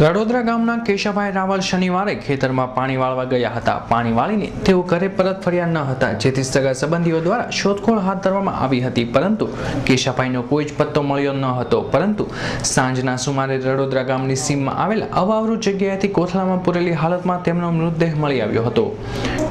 રડોદરા ગામના કેશાભાઈ રાવલ શનિવારે ખેતરમાં પાણી વાળવા ગયા હતા. પાણી વાળીને તેઓ ઘરે પરત ફર્યા ન હતા, જેથી સગા સંબંધીઓ દ્વારા શોધખોળ હાથ ધરવામાં આવી હતી. પરંતુ કેશાભાઈનો કોઈ જ પત્તો મળ્યો ન હતો. પરંતુ સાંજના સુમારે રડોદરા ગામની સીમમાં આવેલા અવાવરુ જગ્યાએથી કોથળામાં પૂરેલી હાલતમાં તેમનો મૃતદેહ મળી આવ્યો હતો.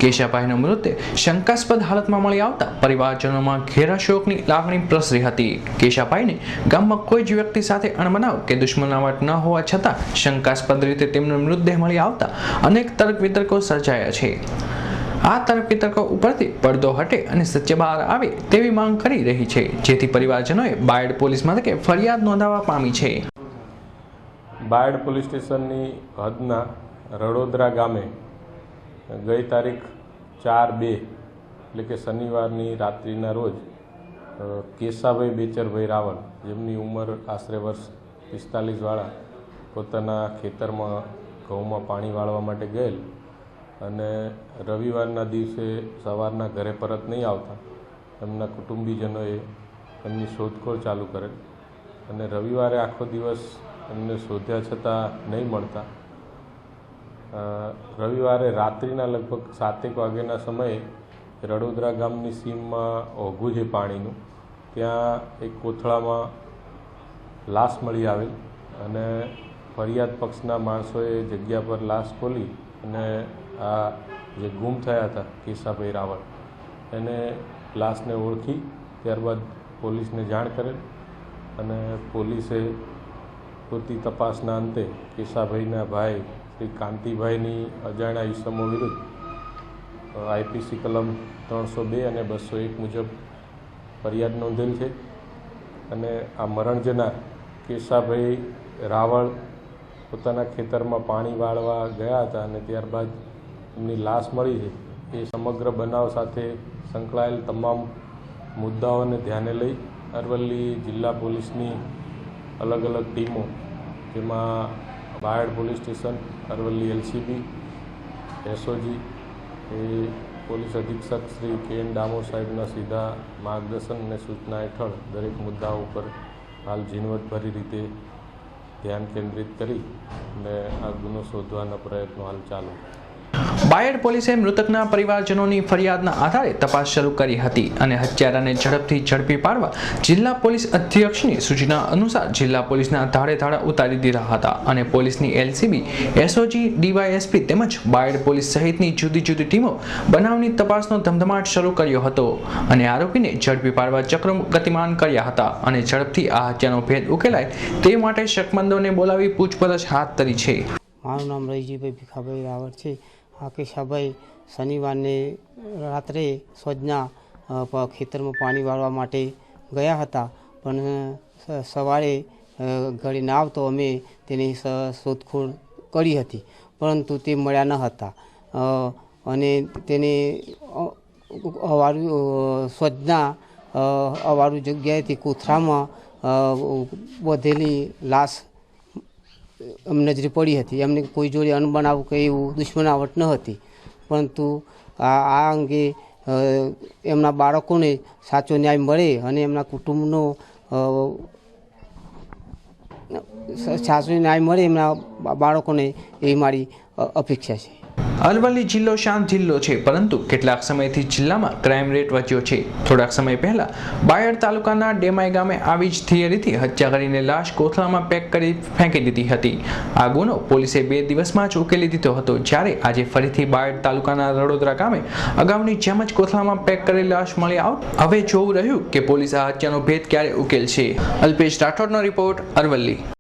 કેશાભાઈનો મૃતદેહ શંકાસ્પદ હાલતમાં મળી આવતા પરિવારજનોમાં ઘેરા શોકની લાગણી પ્રસરી હતી. કેશાભાઈને ગામમાં કોઈ જ વ્યક્તિ સાથે અણબનાવ કે દુશ્મનાવટ ન હોવા છતાં શંકાસ્પદ રીતે તેમનો મૃતદેહ મળી આવતા અનેક તર્ક વિતર્કો સર્જાયા છે. આ તર્ક વિતર્કો ઉપરથી પડદો હટે અને સત્ય બહાર આવે તેવી માંગ કરી રહી છે. જેથી પરિવારજનોએ બાયડ પોલીસ મથકે ફરિયાદ નોંધાવવા પામી છે. બાયડ પોલીસ સ્ટેશનની હદના રડોદરા ગામે ગઈ તારીખ ચાર બે, એટલે કે શનિવારની રાત્રિના રોજ કેશાભાઈ બેચરભાઈ રાવલ, જેમની ઉંમર આશરે વર્ષ પિસ્તાલીસવાળા પોતાના ખેતરમાં, ઘઉંમાં પાણી વાળવા માટે ગયેલ અને રવિવારના દિવસે સવારના ઘરે પરત નહીં આવતા. એમના કુટુંબીજનોએ એમની શોધખોળ ચાલુ કરેલ અને રવિવારે આખો દિવસ એમને શોધ્યા છતાં નહીં મળતા. રવિવારે રાત્રિના લગભગ સાતેક વાગ્યાના સમયે રડોદરા ગામની સીમમાં ઓઘું છે પાણીનું. ત્યાં એક કોથળામાં લાશ મળી આવેલ અને ફરિયાદ પક્ષના માણસોએ જગ્યા પર લાશ ખોલી અને આ જે ગુમ થયા હતા કેશાભાઈ રાવળ એને લાશને ઓળખી ત્યારબાદ પોલીસને જાણ કરેલ અને પોલીસે પૂરતી તપાસના અંતે કેશાભાઈના ભાઈ શ્રી કાંતિભાઈની અજાણ્યા ઈસમો વિરુદ્ધ આઈપીસી કલમ ત્રણસો બે અને બસો એક મુજબ ફરિયાદ નોંધેલ છે. અને આ મરણ જનાર કેશાભાઈ રાવળ પોતાના ખેતરમાં પાણી વાળવા ગયા હતા અને ત્યારબાદ એમની લાશ મળી છે. એ સમગ્ર બનાવ સાથે સંકળાયેલ તમામ મુદ્દાઓને ધ્યાને લઈ અરવલ્લી જિલ્લા પોલીસની અલગ અલગ ટીમો, જેમાં Bayad police station, Aravalli LCB, SOG, એ પોલીસ અધિક્ષક શ્રી કે એન ડામોર સાહેબના સીધા માર્ગદર્શન અને સૂચના હેઠળ દરેક મુદ્દાઓ ઉપર હાલ ઝીણવટભરી રીતે ધ્યાન કેન્દ્રિત કરી અને આ ગુનો શોધવાના પ્રયત્નો હાલ ચાલુ. બાયડ પોલીસે મૃતકના પરિવારજનોની ફરિયાદના આધારે તપાસ શરૂ કરી હતી અને હત્યારાને ઝડપથી ઝડપી પાડવા જિલ્લા પોલીસ અધ્યક્ષની સૂચના અનુસાર જિલ્લા પોલીસના ધાડે ધાડા ઉતારી દીધા હતા અને પોલીસની એલસીબી, એસઓજી, ડીવાયએસપી તેમજ બાયડ પોલીસ સહિતની જુદી જુદી ટીમો બનાવની તપાસનો ધમધમાટ શરૂ કર્યો હતો અને આરોપીને ઝડપી પાડવા ચક્ર ગતિમાન કર્યા હતા અને ઝડપથી આ હત્યાનો ભેદ ઉકેલાય તે માટે શકમંદોને બોલાવી પૂછપરછ હાથ ધરી છે. મારું નામ રહીજીભાઈ ભીખાભાઈ રાવળ છે. આ કેશાભાઈ શનિવારને રાત્રે સોજના ખેતરમાં પાણી વાળવા માટે ગયા હતા. પણ સવારે ઘરે ના આવતો અમે તેની શોધખોળ કરી હતી. પરંતુ તે મળ્યા ન હતા. અને તેને અવારું સોજના અવારું જગ્યાએથી કોથરામાં વધેલી લાશ એમ નજરે પડી હતી. એમને કોઈ જોડે અનબનાવ કે એવું દુશ્મનાવટ ન હતી. પરંતુ આ આ અંગે એમના બાળકોને સાચો ન્યાય મળે અને એમના કુટુંબનો સાચો ન્યાય મળે એમના બાળકોને એ મારી અપેક્ષા છે. અરવલ્લી જિલ્લો શાંત જિલ્લો છે, પરંતુ કેટલાક સમયથી જિલ્લામાં ક્રાઇમ રેટ વધ્યો છે. થોડાક સમય પહેલા બાયડ તાલુકાના ડેમાઈ ગામે આવી જ થિયરીથી હત્યા કરીને લાશ કોથળામાં પેક કરી ફેંકી દીધી હતી. આ ગુનો પોલીસે બે દિવસમાં જ ઉકેલી દીધો હતો, જ્યારે આજે ફરીથી બાયડ તાલુકાના રડોદરા ગામે અગાઉની જેમ જ કોથળામાં પેક કરેલી લાશ મળી આવ હવે જોવું રહ્યું કે પોલીસ આ હત્યાનો ભેદ ક્યારે ઉકેલશે. અલ્પેશ રાઠોડનો રિપોર્ટ અરવલ્લી.